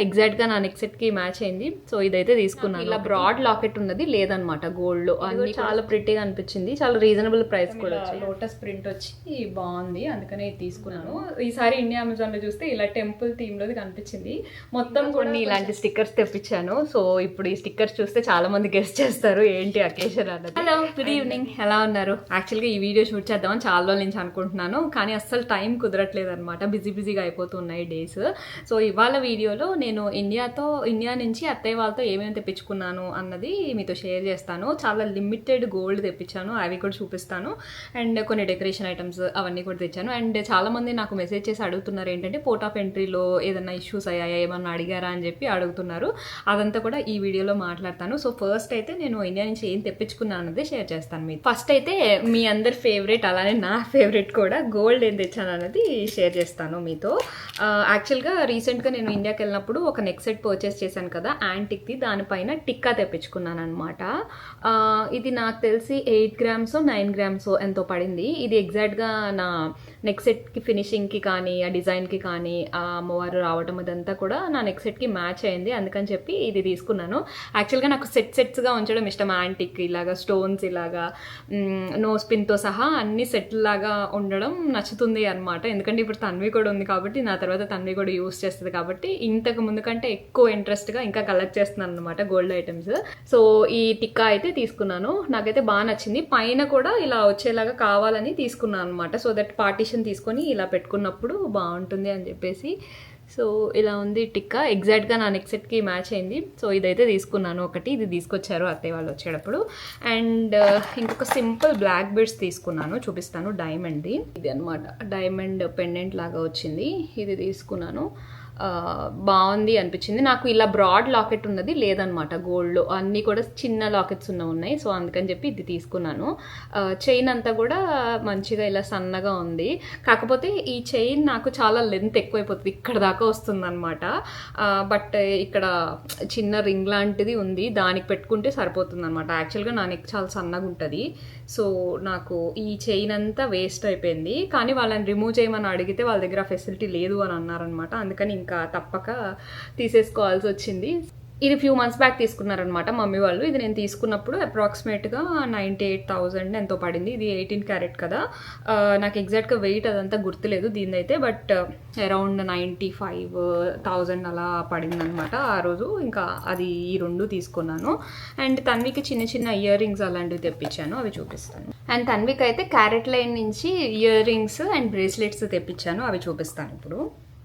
ఎగ్జాక్ట్గా నా నెక్ సెట్కి మ్యాచ్ అయింది. సో ఇదైతే తీసుకున్నాను. ఇలా బ్రాడ్ లాకెట్ ఉన్నది లేదనమాట గోల్డ్లో. అన్ని చాలా ప్రిటీగా అనిపించింది. చాలా రీజనబుల్ ప్రైస్ కూడా లోటస్ ప్రింట్ వచ్చి బాగుంది. అందుకనే ఇది తీసుకున్నాను. ఈసారి ఇండియా అమెజాన్లో చూస్తే ఇలా టెంపుల్ థీమ్ లోది కనిపించింది. మొత్తం కొన్ని ఇలాంటి స్టిక్కర్స్ తెప్పించాను. సో ఇప్పుడు ఈ స్టిక్కర్స్ చూస్తే చాలా మంది గెస్ట్ చేస్తారు. ఏంటి అకేషన్ అన్నది. హలో గుడ్ ఈవినింగ్ ఎలా ఉన్నారు? యాక్చువల్గా ఈ వీడియో షూట్ చేద్దామని చాలా రోజుల నుంచి అనుకుంటున్నాను. కానీ అస్సలు టైం కుదరట్లేదు అనమాట బిజీ బిజీగా అయిపోతున్నాయి డేస్ సో ఇవాళ వీడియోలో నేను ఇండియాతో ఇండియా నుంచి అత్తయ్య వాళ్ళతో ఏమేమి తెప్పించుకున్నాను అన్నది మీతో షేర్ చేస్తాను. చాలా లిమిటెడ్ గోల్డ్ తెప్పించాను. అవి కూడా చూపిస్తాను. అండ్ కొన్ని డెకరేషన్ ఐటమ్స్ అవన్నీ కూడా తెచ్చాను. అండ్ చాలామంది నాకు మెసేజ్ చేసి అడుగుతున్నారు ఏంటంటే పోర్ట్ ఆఫ్ ఎంట్రీలో ఏదైనా ఇష్యూస్ అయ్యాయా? ఏమన్నా అడిగారా? అని చెప్పి అడుగుతున్నారు. అదంతా కూడా ఈ వీడియోలో మాట్లాడతాను. సో ఫస్ట్ అయితే నేను ఇండియా నుంచి ఏం తెప్పించుకున్నాను అన్నది షేర్ చేస్తాను మీకు ఫస్ట్ అయితే మీ అందరి ఫేవరెట్ అలానే నా ఫేవరెట్ కూడా గోల్డ్ ఏం తెచ్చాను అన్నది షేర్ చేస్తాను మీతో. యాక్చువల్గా రీసెంట్గా నేను ఇండియాకి వెళ్ళినప్పుడు ఒక నెక్ సెట్ పర్చేస్ చేశాను కదా యాంటిక్ది దానిపైన టిక్కా తెప్పించుకున్నాను అనమాట ఇది నాకు తెలిసి ఎయిట్ గ్రామ్స్ నైన్ గ్రామ్స్ ఎంతో పడింది. ఇది ఎగ్జాక్ట్గా నా నెక్ సెట్కి ఫినిషింగ్కి కానీ ఆ డిజైన్కి కానీ ఆ అమ్మవారు రావటం అదంతా కూడా నా నెక్ సెట్కి మ్యాచ్ అయింది. అందుకని చెప్పి ఇది తీసుకున్నాను. యాక్చువల్గా నాకు సెట్ సెట్స్గా ఉంచడం ఇష్టం. యాంటిక్ ఇలాగా స్టోన్స్ ఇలాగా నో స్పిన్తో సహా అన్ని సెట్ లాగా ఉండడం నచ్చుతుంది అనమాట ఎందుకంటే ఇప్పుడు తన్వి కూడా ఉంది కాబట్టి నా తర్వాత తన్వి కూడా యూస్ చేస్తుంది కాబట్టి ఇంతకు ముందు కంటే ఎక్కువ ఇంట్రెస్ట్గా ఇంకా కలెక్ట్ చేస్తున్నాను అనమాట గోల్డ్ ఐటమ్స్ సో ఈ టిక్కా అయితే తీసుకున్నాను. నాకైతే బాగా నచ్చింది. పైన కూడా ఇలా వచ్చేలాగా కావాలని తీసుకున్నాను అనమాట సో దట్ పార్టీషన్ తీసుకొని ఇలా పెట్టుకున్నప్పుడు బాగుంటుంది అని చెప్పేసి. సో ఇలా ఉంది టిక్కా. ఎగ్జాక్ట్గా నా నెక్ సెట్కి మ్యాచ్ అయింది. సో ఇదైతే తీసుకున్నాను ఒకటి. ఇది తీసుకొచ్చారు అత్తయ్య వాళ్ళు వచ్చేటప్పుడు. అండ్ uh, ఇంకొక సింపుల్ బ్లాక్ బెడ్స్ తీసుకున్నాను. చూపిస్తాను. డైమండ్ది ఇది అనమాట డైమండ్ పెండెంట్ లాగా వచ్చింది. ఇది తీసుకున్నాను. బాగుంది అనిపించింది. నాకు ఇలా బ్రాడ్ లాకెట్ ఉన్నది లేదనమాట గోల్డ్లో అన్నీ కూడా చిన్న లాకెట్స్ ఉన్న ఉన్నాయి సో అందుకని చెప్పి ఇది తీసుకున్నాను. చైన్ అంతా కూడా మంచిగా ఇలా సన్నగా ఉంది. కాకపోతే ఈ చైన్ నాకు చాలా లెంత్ ఎక్కువైపోతుంది ఇక్కడ దాకా వస్తుంది అనమాట బట్ ఇక్కడ చిన్న రింగ్ లాంటిది ఉంది దానికి పెట్టుకుంటే సరిపోతుంది అనమాట యాక్చువల్గా నా నెక్ చాలా సన్నగా ఉంటుంది సో నాకు ఈ చైన్ అంతా వేస్ట్ అయిపోయింది. కానీ వాళ్ళని రిమూవ్ చేయమని అడిగితే వాళ్ళ దగ్గర ఫెసిలిటీ లేదు అని అన్నారనమాట. అందుకని ఇంకా తప్పక తీసేసుకోవాల్సి వచ్చింది. ఇది ఫ్యూ మంత్స్ బ్యాక్ తీసుకున్నారనమాట మమ్మీ వాళ్ళు. ఇది నేను తీసుకున్నప్పుడు అప్రాక్సిమేట్గా నైంటీ ఎయిట్ థౌజండ్ ఎంతో పడింది. ఇది ఎయిటీన్ క్యారెట్ కదా. నాకు ఎగ్జాక్ట్గా వెయిట్ అదంతా గుర్తులేదు దీని అయితే but around ninety five thousand అలా పడింది అనమాట ఆ రోజు. ఇంకా అది ఈ రెండు తీసుకున్నాను. అండ్ తన్వికి చిన్న చిన్న ఇయర్ రింగ్స్ అలాంటివి తెప్పించాను. అవి చూపిస్తాను. అండ్ తన్వికి అయితే క్యారెట్ లైన్ నుంచి ఇయర్ రింగ్స్ అండ్ బ్రేస్లెట్స్ తెప్పించాను. అవి చూపిస్తాను ఇప్పుడు.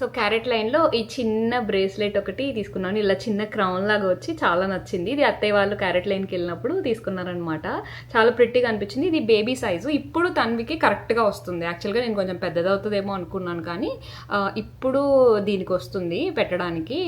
సో క్యారెట్ లైన్లో ఈ చిన్న బ్రేస్లెట్ ఒకటి తీసుకున్నాను. ఇలా చిన్న క్రౌన్ లాగా వచ్చి చాలా నచ్చింది. ఇది అత్తయ్య వాళ్ళు క్యారెట్ లైన్కి వెళ్ళినప్పుడు తీసుకున్నారనమాట. చాలా ప్రిట్టిగా అనిపించింది. ఇది బేబీ సైజు ఇప్పుడు తన్వికి కరెక్ట్గా వస్తుంది. యాక్చువల్గా నేను కొంచెం పెద్దదవుతుందేమో అనుకున్నాను కానీ ఇప్పుడు దీనికి వస్తుంది పెట్టడానికి.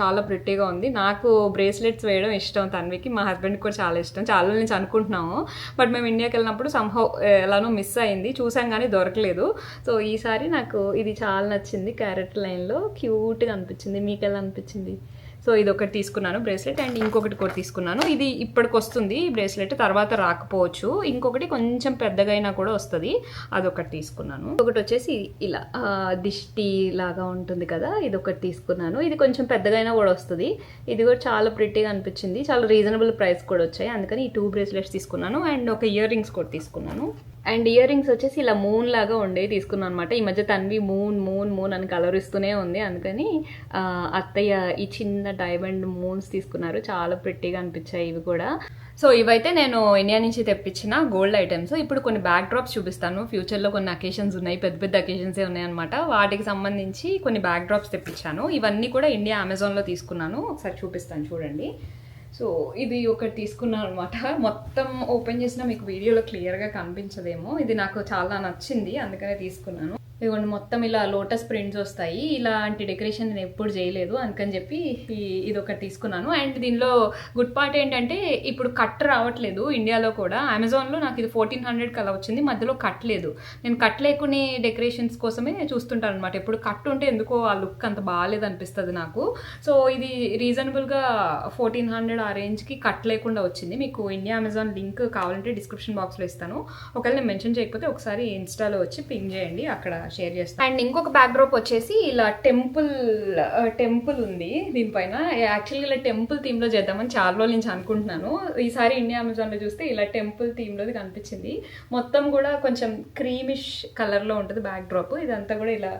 చాలా ప్రిట్టిగా ఉంది. నాకు బ్రేస్లెట్స్ వేయడం ఇష్టం. తన్వికి మా హస్బెండ్కి కూడా చాలా ఇష్టం. చాలా నుంచి అనుకుంటున్నాము. బట్ మేము ఇండియాకి వెళ్ళినప్పుడు సంహౌ ఎలానో మిస్ అయింది. చూసాం కానీ దొరకలేదు. సో ఈసారి నాకు ఇది చాలా నచ్చింది క్యారెట్ లైన్లో క్యూట్గా అనిపించింది మీకు ఎలా అనిపించింది? సో ఇది ఒకటి తీసుకున్నాను బ్రేస్లెట్ అండ్ ఇంకొకటి కూడా తీసుకున్నాను. ఇది ఇప్పటికి వస్తుంది ఈ బ్రేస్లెట్ తర్వాత రాకపోవచ్చు. ఇంకొకటి కొంచెం పెద్దగా అయినా కూడా వస్తుంది అదొకటి తీసుకున్నాను. ఒకటి వచ్చేసి ఇలా దిష్టి లాగా ఉంటుంది కదా ఇది ఒకటి తీసుకున్నాను. ఇది కొంచెం పెద్దగా అయినా కూడా వస్తుంది. ఇది కూడా చాలా ప్రిటీగా అనిపించింది చాలా రీజనబుల్ ప్రైస్ కూడా వచ్చాయి. అందుకని ఈ టూ బ్రేస్లెట్స్ తీసుకున్నాను అండ్ ఒక ఇయర్ రింగ్స్ కూడా తీసుకున్నాను. అండ్ ఇయర్ రింగ్స్ వచ్చేసి ఇలా మూన్ లాగా ఉండేవి తీసుకున్నాను అనమాట ఈ మధ్య తన్వి మూన్ మూన్ మూన్ అని కలరిస్తూనే ఉంది. అందుకని అత్తయ్య ఈ చిన్న డైమండ్ మూన్స్ తీసుకున్నారు. చాలా ప్రిట్టిగా అనిపించాయి ఇవి కూడా. సో ఇవైతే నేను ఇండియా నుంచి తెప్పించిన గోల్డ్ ఐటమ్స్ ఇప్పుడు కొన్ని బ్యాక్ డ్రాప్స్ చూపిస్తాను ఫ్యూచర్లో కొన్ని అకేషన్స్ ఉన్నాయి. పెద్ద పెద్ద అకేషన్సే ఉన్నాయన్నమాట. వాటికి సంబంధించి కొన్ని బ్యాక్ డ్రాప్స్ తెప్పించాను. ఇవన్నీ కూడా ఇండియా అమెజాన్లో తీసుకున్నాను. ఒకసారి చూపిస్తాను చూడండి. సో ఇది ఒకటి తీసుకున్నాను అనమాట మొత్తం ఓపెన్ చేసిన మీకు వీడియోలో క్లియర్గా కనిపించదేమో. ఇది నాకు చాలా నచ్చింది అందుకనే తీసుకున్నాను. ఇదిగోండి మొత్తం ఇలా లోటస్ ప్రింట్స్ వస్తాయి. ఇలాంటి డెకరేషన్ నేను ఎప్పుడు చేయలేదు అందుకని చెప్పి ఇది ఒకటి తీసుకున్నాను. అండ్ దీనిలో గుడ్ పార్ట్ ఏంటంటే ఇప్పుడు కట్ రావట్లేదు ఇండియాలో కూడా. అమెజాన్లో నాకు ఇది ఫోర్టీన్ హండ్రెడ్కి అలా వచ్చింది మధ్యలో కట్ లేదు. నేను కట్ లేకునే డెకరేషన్స్ కోసమే చూస్తుంటాను అనమాట ఇప్పుడు కట్ ఉంటే ఎందుకో ఆ లుక్ అంత బాగాలేదు అనిపిస్తుంది నాకు. సో ఇది రీజనబుల్గా ఫోర్టీన్ హండ్రెడ్ ఆ రేంజ్కి కట్ లేకుండా వచ్చింది. మీకు ఇండియా అమెజాన్ లింక్ కావాలంటే డిస్క్రిప్షన్ బాక్స్లో ఇస్తాను. ఒకవేళ నేను మెన్షన్ చేయకపోతే ఒకసారి ఇన్స్టాలో వచ్చి పింగ్ చేయండి అక్కడ షేర్ చేస్తాను అండ్ ఇంకొక బ్యాక్ డ్రాప్ వచ్చేసి ఇలా టెంపుల్ టెంపుల్ ఉంది దీనిపైన. యాక్చువల్గా ఇలా టెంపుల్ థీమ్లో చేద్దామని చాలా రోజుల నుంచి అనుకుంటున్నాను. ఈసారి ఇండియా అమెజాన్లో చూస్తే ఇలా టెంపుల్ థీమ్లోది కనిపించింది. మొత్తం కూడా కొంచెం క్రీమిష్ కలర్లో ఉంటుంది బ్యాక్ డ్రాప్ ఇదంతా కూడా ఇలా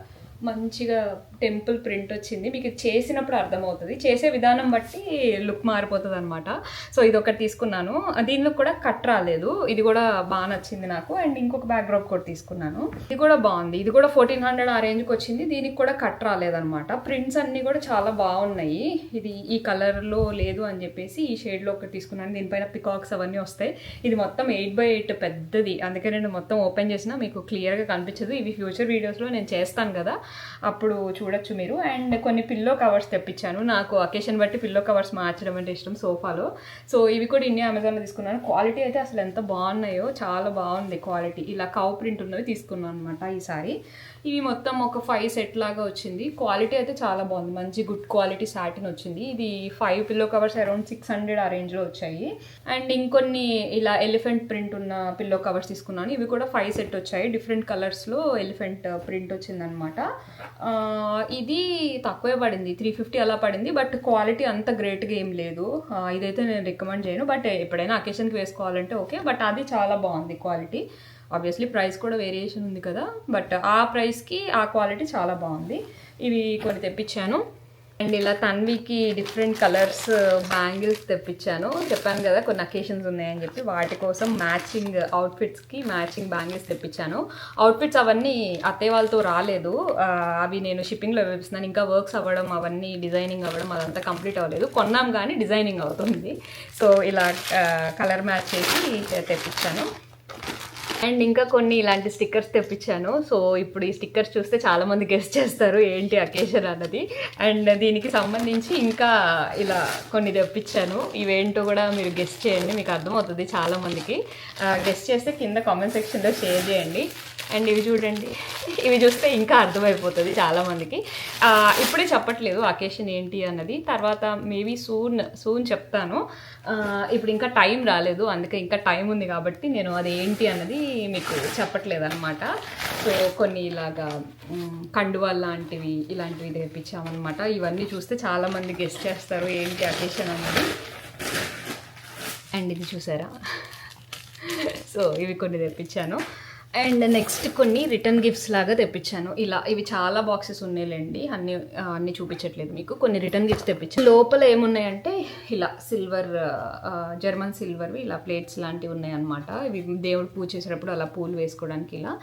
మంచిగా టెంపుల్ ప్రింట్ వచ్చింది. మీకు చేసినప్పుడు అర్థమవుతుంది. చేసే విధానం బట్టి లుక్ మారిపోతుంది అనమాట సో ఇది ఒకటి తీసుకున్నాను. దీనిలో కూడా కట్ రాలేదు. ఇది కూడా బాగా నచ్చింది నాకు. అండ్ ఇంకొక బ్యాక్గ్రౌండ్ కూడా తీసుకున్నాను. ఇది కూడా బాగుంది. ఇది కూడా ఫోర్టీన్ హండ్రెడ్ ఆ రేంజ్కి వచ్చింది. దీనికి కూడా కట్ రాలేదనమాట ప్రింట్స్ అన్నీ కూడా చాలా బాగున్నాయి. ఇది ఈ కలర్లో లేదు అని చెప్పేసి ఈ షేడ్లో ఒకటి తీసుకున్నాను. దీనిపైన పికాక్స్ అవన్నీ వస్తాయి. ఇది మొత్తం ఎయిట్ బై ఎయిట్ పెద్దది. అందుకే నేను మొత్తం ఓపెన్ చేసినా మీకు క్లియర్గా కనిపించదు. ఇవి ఫ్యూచర్ వీడియోస్లో నేను చేస్తాను కదా. అప్పుడు చూడొచ్చు మీరు. అండ్ కొన్ని పిల్లో కవర్స్ తెప్పించాను. నాకు అకేషన్ బట్టి పిల్లో కవర్స్ మార్చడం అంటే ఇష్టం సోఫాలో. సో ఇవి కూడా ఇండియా అమెజాన్లో తీసుకున్నాను. క్వాలిటీ అయితే అసలు ఎంత బాగున్నాయో చాలా బాగుంది క్వాలిటీ ఇలా కౌ ప్రింట్ ఉన్నవి తీసుకున్నాను అనమాట ఈసారి. ఇవి మొత్తం ఒక ఫైవ్ సెట్ లాగా వచ్చింది. క్వాలిటీ అయితే చాలా బాగుంది. మంచి గుడ్ క్వాలిటీ సాటిన్ వచ్చింది. ఇది five pillow covers around six hundred ఆ రేంజ్లో వచ్చాయి. అండ్ ఇంకొన్ని ఇలా ఎలిఫెంట్ ప్రింట్ ఉన్న పిల్లో కవర్స్ తీసుకున్నాను. ఇవి కూడా ఫైవ్ సెట్ వచ్చాయి. డిఫరెంట్ కలర్స్లో ఎలిఫెంట్ ప్రింట్ వచ్చిందనమాట ఇది తక్కువే పడింది. త్రీ ఫిఫ్టీ అలా పడింది. బట్ క్వాలిటీ అంత గ్రేట్గా ఏం లేదు. ఇదైతే నేను రికమెండ్ చేయను. బట్ ఎప్పుడైనా అకేషన్కి వేసుకోవాలంటే ఓకే బట్ అది చాలా బాగుంది క్వాలిటీ ఆబ్వియస్లీ ప్రైస్ కూడా వేరియేషన్ ఉంది కదా బట్ ఆ ప్రైస్కి ఆ క్వాలిటీ చాలా బాగుంది. ఇవి కొన్ని తెప్పించాను. అండ్ ఇలా తన్వికి డిఫరెంట్ కలర్స్ బ్యాంగిల్స్ తెప్పించాను. చెప్పాను కదా కొన్ని అకేషన్స్ ఉన్నాయని చెప్పి. వాటి కోసం మ్యాచింగ్ అవుట్ఫిట్స్కి మ్యాచింగ్ బ్యాంగిల్స్ తెప్పించాను. అవుట్ఫిట్స్ అవన్నీ అత్తయ్య వాళ్ళతో రాలేదు. అవి నేను షిప్పింగ్లో వేపిస్తున్నాను. ఇంకా వర్క్స్ అవ్వడం అవన్నీ డిజైనింగ్ అవ్వడం అదంతా కంప్లీట్ అవ్వలేదు. కొన్నాం కానీ డిజైనింగ్ అవుతుంది. సో ఇలా కలర్ మ్యాచ్ చేసి తెప్పించాను. అండ్ ఇంకా కొన్ని ఇలాంటి స్టిక్కర్స్ తెప్పించాను. సో ఇప్పుడు ఈ స్టిక్కర్స్ చూస్తే చాలా మంది గెస్ట్ చేస్తారు ఏంటి అకేషన్ అన్నది. అండ్ దీనికి సంబంధించి ఇంకా ఇలా కొన్ని తెప్పించాను. ఇవేంటో కూడా మీరు గెస్ట్ చేయండి మీకు అర్థమవుతుంది చాలా మందికి. Uh, గెస్ట్ చేస్తే కింద కామెంట్ సెక్షన్లో షేర్ చేయండి. అండ్ ఇవి చూడండి. ఇవి చూస్తే ఇంకా అర్థమైపోతుంది చాలామందికి. ఇప్పుడే చెప్పట్లేదు అకేషన్ ఏంటి అన్నది. తర్వాత మేబీ సూన్ సూన్ చెప్తాను. ఇప్పుడు ఇంకా టైం రాలేదు అందుకే ఇంకా టైం ఉంది కాబట్టి నేను అది ఏంటి అన్నది మీకు చెప్పట్లేదు అనమాట సో కొన్ని ఇలాగా కండువా కండువాలు లాంటివి ఇలాంటివి తెప్పించామన్నమాట. ఇవన్నీ చూస్తే చాలామంది గెస్ట్ చేస్తారు ఏంటి అకేషన్ అన్నది. అండ్ ఇది చూసారా? సో ఇవి కొన్ని తెప్పించాను. అండ్ నెక్స్ట్ కొన్ని రిటర్న్ గిఫ్ట్స్ లాగా తెప్పించాను. ఇలా ఇవి చాలా బాక్సెస్ ఉన్నాయిలేండి. అన్ని అన్ని చూపించట్లేదు మీకు. కొన్ని రిటర్న్ గిఫ్ట్స్ తెప్పించాను. లోపల ఏమున్నాయంటే ఇలా సిల్వర్ జర్మన్ సిల్వర్వి ఇలా ప్లేట్స్ లాంటివి ఉన్నాయన్నమాట. ఇవి దేవుడు పూజ చేసేటప్పుడు అలా పూలు వేసుకోవడానికి ఇలా.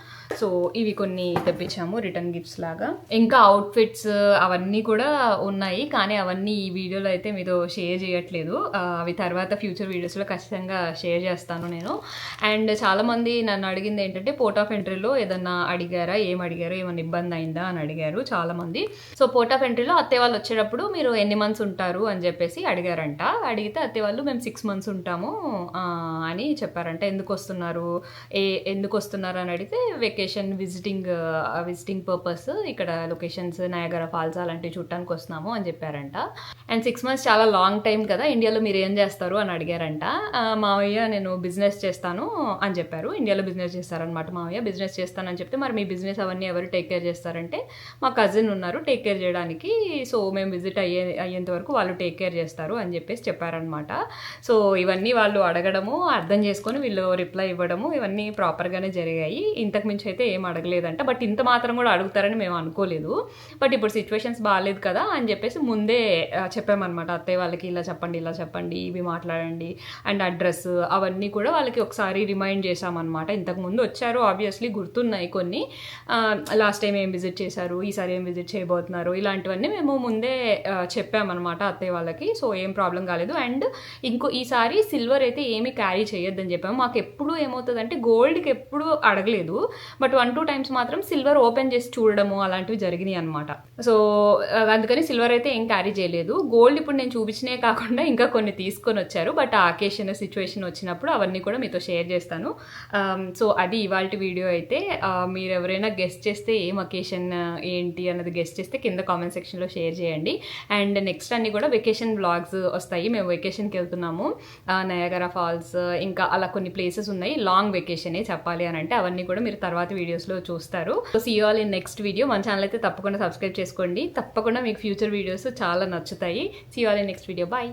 సో ఇవి కొన్ని తెప్పించాము రిటర్న్ గిఫ్ట్స్ లాగా. ఇంకా అవుట్ఫిట్స్ అవన్నీ కూడా ఉన్నాయి. కానీ అవన్నీ ఈ వీడియోలో అయితే మీతో షేర్ చేయట్లేదు. అవి తర్వాత ఫ్యూచర్ వీడియోస్లో ఖచ్చితంగా షేర్ చేస్తాను నేను. అండ్ చాలామంది నన్ను అడిగింది ఏంటంటే పోర్ట్ ఆఫ్ ఎంట్రీలో ఏదన్నా అడిగారా? ఏం అడిగారు? ఏమైనా ఇబ్బంది అయిందా అని అడిగారు చాలామంది. సో పోర్ట్ ఆఫ్ ఎంట్రీలో అత్తే వాళ్ళు వచ్చేటప్పుడు మీరు ఎన్ని మంత్స్ ఉంటారు అని చెప్పేసి అడిగారంట. అడిగితే అత్తే వాళ్ళు మేము సిక్స్ మంత్స్ ఉంటాము అని చెప్పారంట. ఎందుకు వస్తున్నారు? ఏ ఎందుకు వస్తున్నారు అని అడిగితే వెకేషన్ విజిటింగ్ విజిటింగ్ పర్పస్ ఇక్కడ లొకేషన్స్ నయగర ఫాల్స్ అలాంటివి చూడటానికి వస్తున్నాము అని చెప్పారంట. అండ్ సిక్స్ మంత్స్ చాలా లాంగ్ టైం కదా ఇండియాలో మీరు ఏం చేస్తారు అని అడిగారంట. మావయ్య నేను బిజినెస్ చేస్తాను అని చెప్పారు. ఇండియాలో బిజినెస్ చేస్తారనమాట మావయ్య బిజినెస్ చేస్తానని చెప్తే మరి మీ బిజినెస్ అవన్నీ ఎవరు టేక్ కేర్ చేస్తారంటే మా కజిన్ ఉన్నారు టేక్ కేర్ చేయడానికి. సో మేము విజిట్ అయ్యే అయ్యేంత వరకు వాళ్ళు టేక్ కేర్ చేస్తారు అని చెప్పేసి చెప్పారనమాట సో ఇవన్నీ వాళ్ళు అడగడము అర్థం చేసుకొని వీళ్ళు రిప్లై ఇవ్వడము ఇవన్నీ ప్రాపర్గానే జరిగాయి. ఇంతకు మించి అయితే ఏం అడగలేదంట. బట్ ఇంత మాత్రం కూడా అడుగుతారని మేము అనుకోలేదు. బట్ ఇప్పుడు సిచ్యువేషన్స్ బాగాలేదు కదా అని చెప్పేసి ముందే చెప్పామన్నమాట. అత్తయ్య వాళ్ళకి ఇలా చెప్పండి ఇలా చెప్పండి ఇవి మాట్లాడండి. అండ్ అడ్రస్ అవన్నీ కూడా వాళ్ళకి ఒకసారి రిమైండ్ చేశామన్నమాట. ఇంతకు ముందు చేశారు ఆబ్వియస్లీ గుర్తున్నాయి కొన్ని. లాస్ట్ టైం ఏం విజిట్ చేశారు ఈసారి ఏం విజిట్ చేయబోతున్నారు ఇలాంటివన్నీ మేము ముందే చెప్పామన్నమాట అత్తయ్య వాళ్ళకి. సో ఏం ప్రాబ్లం కాలేదు. అండ్ ఇంకో ఈసారి సిల్వర్ అయితే ఏమీ క్యారీ చేయొద్దని చెప్పాము. మాకు ఎప్పుడు ఏమవుతుందంటే గోల్డ్కి ఎప్పుడు అడగలేదు. బట్ వన్ టూ టైమ్స్ మాత్రం సిల్వర్ ఓపెన్ చేసి చూడడము అలాంటివి జరిగినాయి అనమాట సో అందుకని సిల్వర్ అయితే ఏం క్యారీ చేయలేదు. గోల్డ్ ఇప్పుడు నేను చూపించినే కాకుండా ఇంకా కొన్ని తీసుకొని వచ్చారు. బట్ ఆ అకేషన్ సిచ్యువేషన్ వచ్చినప్పుడు అవన్నీ కూడా మీతో షేర్ చేస్తాను. సో అది ఇవాళ ఇవాళ వీడియో అయితే మీరు ఎవరైనా గెస్ట్ చేస్తే ఏం అకేషన్ ఏంటి అన్నది గెస్ట్ చేస్తే కింద కామెంట్ సెక్షన్లో షేర్ చేయండి. అండ్ నెక్స్ట్ అన్ని కూడా వెకేషన్ బ్లాగ్స్ వస్తాయి. మేము వెకేషన్కి వెళ్తున్నాము. నయాగరా ఫాల్స్ ఇంకా అలా కొన్ని ప్లేసెస్ ఉన్నాయి. లాంగ్ వెకేషనే చెప్పాలి అని అంటే అవన్నీ కూడా మీరు తర్వాత వీడియోస్లో చూస్తారు. So see all in next video మన ఛానల్ అయితే తప్పకుండా సబ్స్క్రైబ్ చేసుకోండి. తప్పకుండా మీకు ఫ్యూచర్ వీడియోస్ చాలా నచ్చుతాయి. See all in next video bye